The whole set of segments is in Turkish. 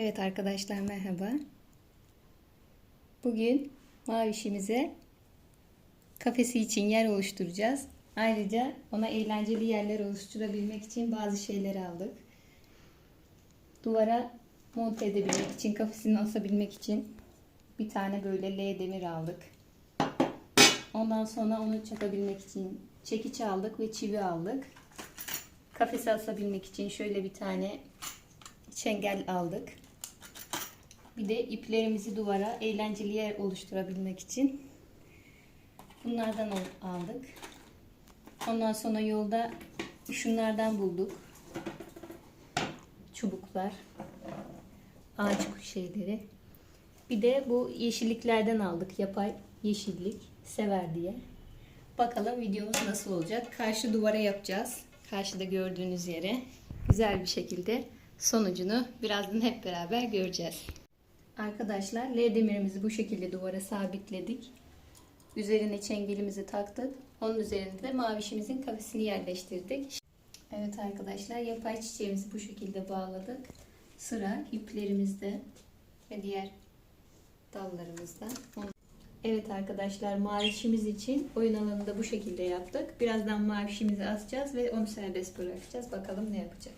Evet arkadaşlar merhaba. Bugün mavişimize kafesi için yer oluşturacağız. Ayrıca ona eğlenceli yerler oluşturabilmek için bazı şeyleri aldık. Duvara monte edebilmek için, kafesini asabilmek için bir tane böyle L demir aldık. Ondan sonra onu çakabilmek için çekiç aldık ve çivi aldık. Kafesi asabilmek için şöyle bir tane çengel aldık. Bir de iplerimizi duvara eğlenceli yer oluşturabilmek için bunlardan al- aldık. Ondan sonra yolda şunlardan bulduk. Çubuklar, ağaç şeyleri. Bir de bu yeşilliklerden aldık. Yapay yeşillik sever diye. Bakalım videomuz nasıl olacak. Karşı duvara yapacağız. Karşıda gördüğünüz yere. Güzel bir şekilde sonucunu birazdan hep beraber göreceğiz. Arkadaşlar L demirimizi bu şekilde duvara sabitledik. Üzerine çengelimizi taktık. Onun üzerine de mavişimizin kafesini yerleştirdik. Evet arkadaşlar yapay çiçeğimizi bu şekilde bağladık. Sıra iplerimizde ve diğer dallarımızda. Evet arkadaşlar mavişimiz için oyun alanını da bu şekilde yaptık. Birazdan mavişimizi asacağız ve onu serbest bırakacağız. Bakalım ne yapacak.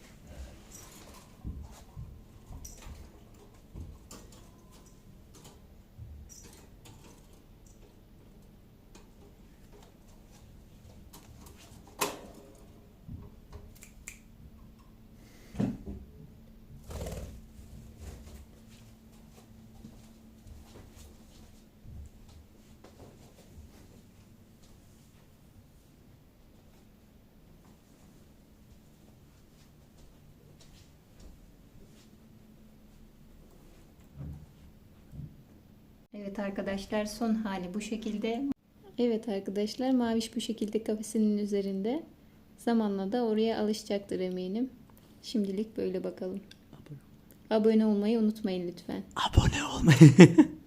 Evet arkadaşlar son hali bu şekilde. Evet arkadaşlar maviş bu şekilde kafesinin üzerinde. Zamanla da oraya alışacaktır eminim. Şimdilik böyle bakalım. Abone olmayı unutmayın lütfen. Abone olmayı.